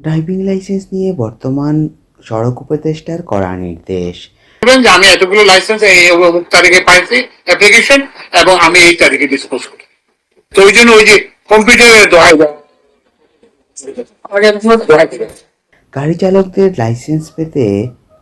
Driving licence নিয়ে বর্তমান সড়ক উপদেষ্টার করা নির্দেশ। আমি এতগুলো লাইসেন্স এই অমুক তারিখে পাইছি অ্যাপ্লিকেশন এবং আমি এই তারিখে ডিসপোজ করি। তো ওই জন্য ওই যে কম্পিউটারে দোহাই দেওয়া। আগে দোহাই দিবে গাড়ি চালকদের লাইসেন্স পেতে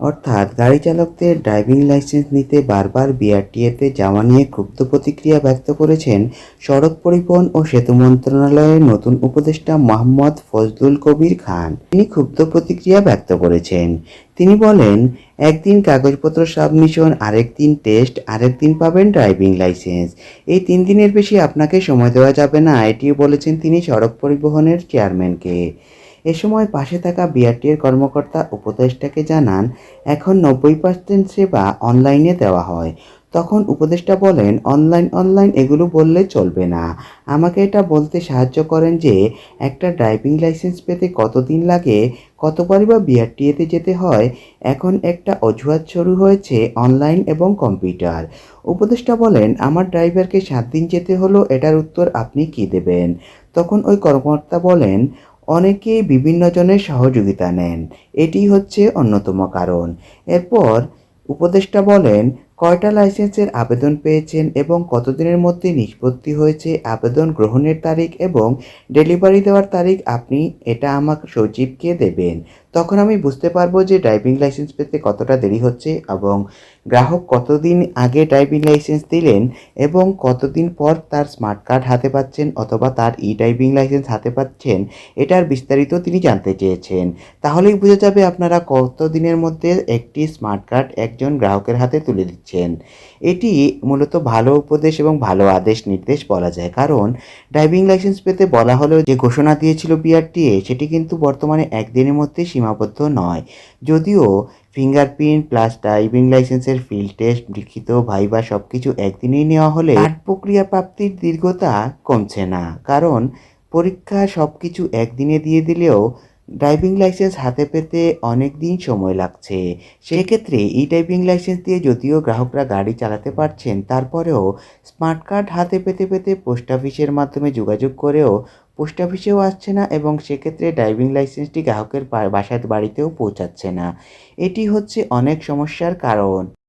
অর্থাৎ গাড়ি চালকদের ড্রাইভিং লাইসেন্স নিতে বারবার বিআরটিএতে যাওয়া নিয়ে ক্ষুব্ধ প্রতিক্রিয়া ব্যক্ত করেছেন সড়ক পরিবহন ও সেতু মন্ত্রণালয়ের নতুন উপদেষ্টা মোহাম্মদ ফজলুল কবির খান। তিনি ক্ষুব্ধ প্রতিক্রিয়া ব্যক্ত করেছেন। তিনি বলেন, একদিন কাগজপত্র সাবমিশন, আরেক দিন টেস্ট, আরেক দিন পাবেন ড্রাইভিং লাইসেন্স। এই তিন দিনের বেশি আপনাকে সময় দেওয়া যাবে না। এটিও বলেছেন তিনি সড়ক পরিবহনের চেয়ারম্যানকে। এ সময় পাশে থাকা বিআরটির কর্মকর্তা উপদেষ্টাকে জানান, এখন নব্বই পার্সেন্ট সেবা অনলাইনে দেওয়া হয়। তখন উপদেষ্টা বলেন, অনলাইন অনলাইন এগুলো বললে চলবে না। আমাকে এটা বলতে সাহায্য করেন যে, একটা ড্রাইভিং লাইসেন্স পেতে কতদিন লাগে, কতবারই বা বিআরটিএতে যেতে হয়, এখন একটা অজুহাত শুরু হয়েছে অনলাইন এবং কম্পিউটার। উপদেষ্টা বলেন, আমার ড্রাইভারকে সাত দিন যেতে হলো, এটার উত্তর আপনি কি দেবেন? তখন ওই কর্মকর্তা বলেন অনেকেই বিভিন্ন জনের সহযোগিতা নেন। এটি হচ্ছে অন্যতম কারণ। এরপর উপদেষ্টা বলেন, কয়টা লাইসেন্সের আবেদন পেয়েছেন এবং কতদিনের মধ্যে নিষ্পত্তি হয়েছে, আবেদন গ্রহণের তারিখ এবং ডেলিভারি দেওয়ার তারিখ আপনি, এটা আমাকে সচিবকে দেবেন। তখন আমি বুঝতে পারব যে ড্রাইভিং লাইসেন্স পেতে কতটা দেরি হচ্ছে এবং গ্রাহক কতদিন আগে ড্রাইভিং লাইসেন্স দিলেন এবং কতদিন পর তার স্মার্ট কার্ড হাতে পাচ্ছেন অথবা তার ই ড্রাইভিং লাইসেন্স হাতে পাচ্ছেন, এটার বিস্তারিত তিনি জানতে চেয়েছেন। তাহলেই বোঝা যাবে আপনারা কত দিনের মধ্যে একটি স্মার্ট কার্ড একজন গ্রাহকের হাতে তুলে দিচ্ছেন। এটি মূলত ভালো উপদেশ এবং ভালো আদেশ নির্দেশ বলা যায়। কারণ ড্রাইভিং লাইসেন্স পেতে বলা হলেও যে ঘোষণা দিয়েছিল বিআরটিএ সেটি কিন্তু বর্তমানে একদিনের মধ্যে সীমাবদ্ধ নয়। যদিও ফিঙ্গারপ্রিন্ট প্লাস ড্রাইভিং লাইসেন্সের ফিল্ড টেস্ট লিখিত ভাইবা সব কিছু একদিনেই নেওয়া হলে প্রক্রিয়া প্রাপ্তির দীর্ঘতা কমছে না। কারণ পরীক্ষা সব কিছু একদিনে দিয়ে দিলেও ড্রাইভিং লাইসেন্স হাতে পেতে অনেক দিন সময় লাগছে। সেক্ষেত্রে ই ড্রাইভিং লাইসেন্স দিয়ে যদিও গ্রাহকরা গাড়ি চালাতে পারছেন তারপরেও স্মার্ট কার্ড হাতে পেতে পেতে পোস্ট অফিসের মাধ্যমে যোগাযোগ করেও পোস্ট অফিসেও আসছে না এবং সেক্ষেত্রে ড্রাইভিং লাইসেন্সটি গ্রাহকের বাসায় বাড়িতেও পৌঁছাচ্ছে না। এটি হচ্ছে অনেক সমস্যার কারণ।